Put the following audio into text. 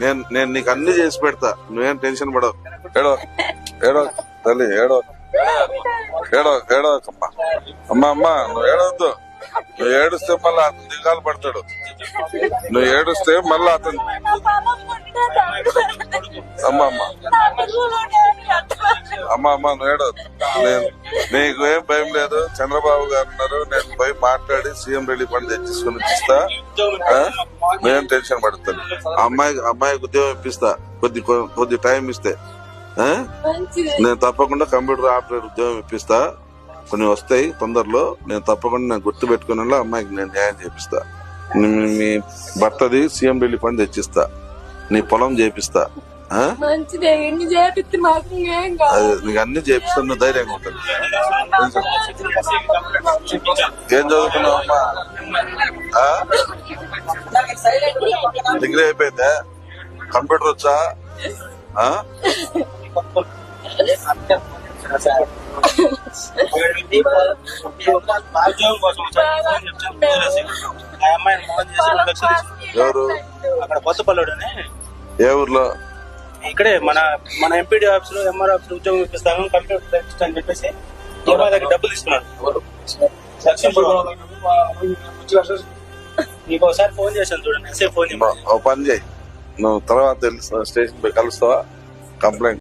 నేను నేను నీకు అన్ని చేసి పెడతా. నువ్వేం టెన్షన్ పడవు ఏడో ఏడో తల్లి ఏడో. ఏడో ఏడో అమ్మా. అమ్మా అమ్మా నువ్వు ఏడవద్దు. నువ్వు ఏడుస్తే మళ్ళీ అతను దిగాలు పడతాడు. నువ్వు ఏడుస్తే మళ్ళీ అతను అమ్మా అమ్మా అమ్మా నేను నీకు ఏం భయం లేదు. చంద్రబాబు గారు ఉన్నారు. నేను పోయి మాట్లాడి సీఎం రెడ్డి పని తెచ్చేసుకుని ఇస్తా నేను టెన్షన్ పడతాను అమ్మాయి అమ్మాయికి ఉద్యోగం ఇప్పిస్తా. కొద్ది కొద్ది టైం ఇస్తే. నేను తప్పకుండా కంప్యూటర్ ఆపరేటర్ ఉద్యోగం ఇప్పిస్తా. కొన్ని వస్తాయి తొందరలో. నేను తప్పకుండా నేను గుర్తు పెట్టుకునేలా అమ్మాయికి నేను న్యాయం చేపిస్తా. మీ- భర్తది సీఎం రెడ్డి పని తెచ్చిస్తా. నీ పొలం చేపిస్తా? మంచిదే ఎన్ని చేపిస్తే మాకు ఏం కాదు. నీకు అన్ని చేపిస్తా నువ్వు ధైర్యంగా ఉంటుంది. ఏం చదువుకున్నావు అమ్మా? డిగ్రీ అయిపోయిందా? కంప్యూటర్ వచ్చా? కోసం అమ్మాయిని చేసి లక్షలు ఎవరు? అక్కడ కొత్తపల్లుడు అని ఏ ఊర్లో? ఇక్కడే మన మన ఎంపీడీ ఆఫీస్లో ఎంఆర్ ఆఫీస్ ఉద్యోగం ఇప్పిస్తాను కంప్యూటర్ టెస్ట్ అని చెప్పేసి అమ్మాయి దగ్గర డబ్బులు తీసుకున్నాడు మీకు ఒకసారి ఫోన్ చేశాను చూడండి. ఎస్ఐ ఫోన్ ఓ పని చేయి. నువ్వు తర్వాత స్టేషన్ పోయి కలుస్తావా? కంప్లైంట్.